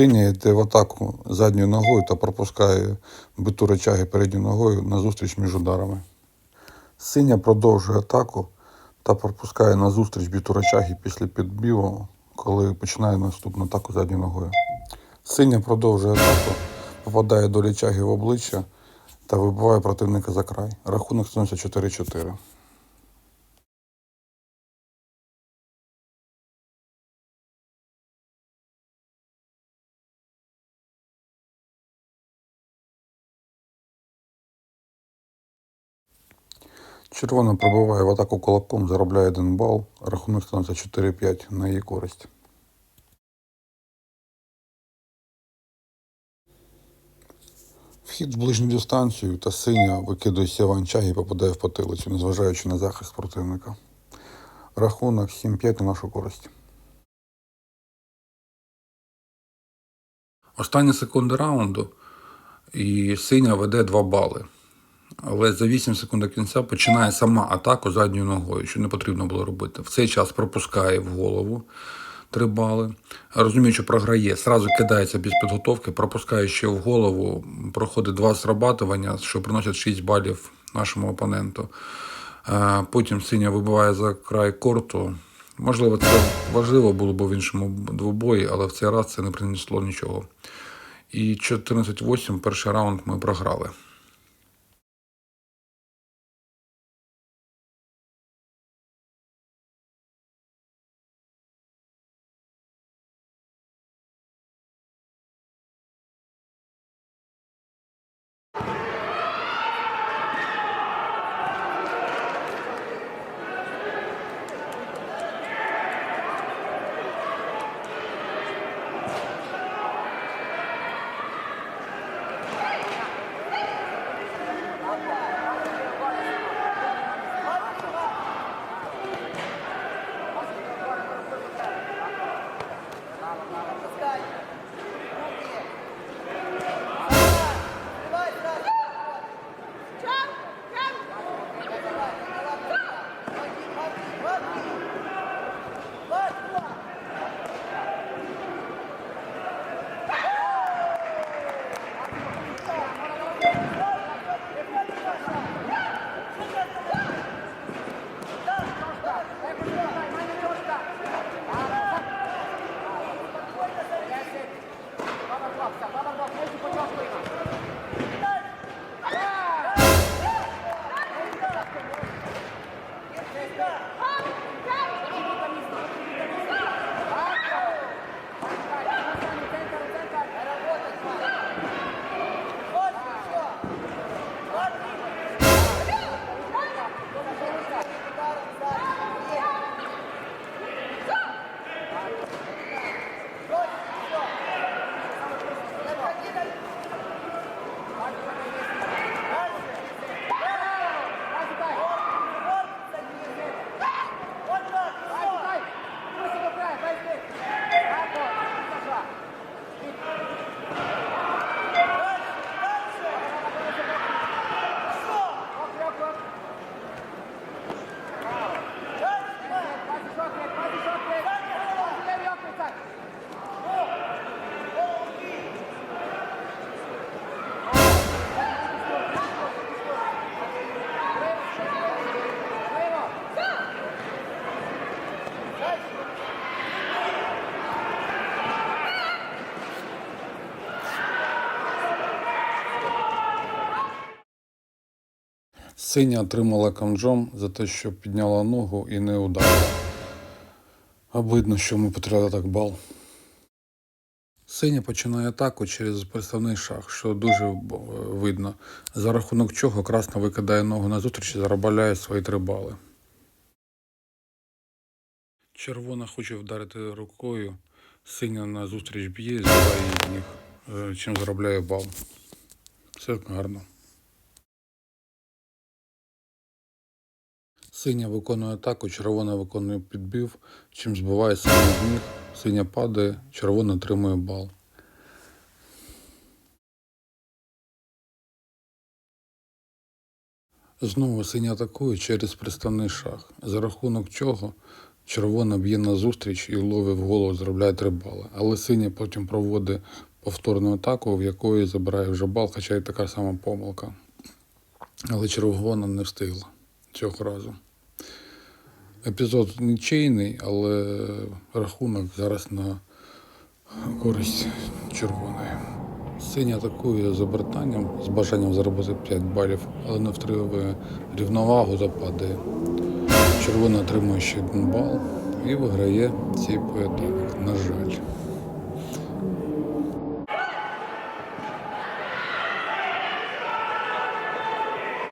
Синій йде в атаку задньою ногою та пропускає биту речаги передньою ногою назустріч між ударами. Синя продовжує атаку та пропускає назустріч біту речаги після підбіву, коли починає наступну атаку задньою ногою. Синя продовжує атаку, попадає до речаги в обличчя та вибиває противника за край. Рахунок становиться 4-4. Червона пробиває в атаку кулаком, заробляє один бал. Рахунок становиться 4-5 на її користь. Вхід в ближню дистанцію та синя викидує сіванчаг і попадає в потилицю, незважаючи на захист противника. Рахунок 7-5 на нашу користь. Останні секунди раунду і синя веде 2 бали. Але за 8 секунд до кінця починає сама атаку задньою ногою, що не потрібно було робити. В цей час пропускає в голову 3 бали. Розуміє, що програє, сразу кидається без підготовки, пропускає ще в голову, проходить два срабатування, що приносять 6 балів нашому опоненту. Е, Потім синя вибиває за край корту. Можливо, це важливо було б в іншому двобої, але в цей раз це не принесло нічого. І 14-8 перший раунд ми програли. Синя отримала камджом за те, що підняла ногу і не ударила. Обидно, що ми потеряли так бал. Синя починає атаку через представний шаг, що дуже е, видно, за рахунок чого красна викидає ногу назустріч і заробляє свої три бали. Червона хоче вдарити рукою, синя назустріч б'є, збиває її е, чим заробляє бал. Все гарно. Синя виконує атаку, червона виконує підбив, чим збиває синю з. Синя падає, червона отримує бал. Знову синя атакує через приставний шах, за рахунок чого червона б'є на зустріч і ловить в голову, заробляє три бали. Але синя потім проводить повторну атаку, в якої забирає вже бал, хоча й така сама помилка. Але червона не встигла цього разу. Епізод нічийний, але рахунок зараз на користь червоної. Синя атакує з обертанням, з бажанням заробити 5 балів, але не втримує рівновагу западає. Червона отримує ще один бал і виграє цей поєдинок, на жаль.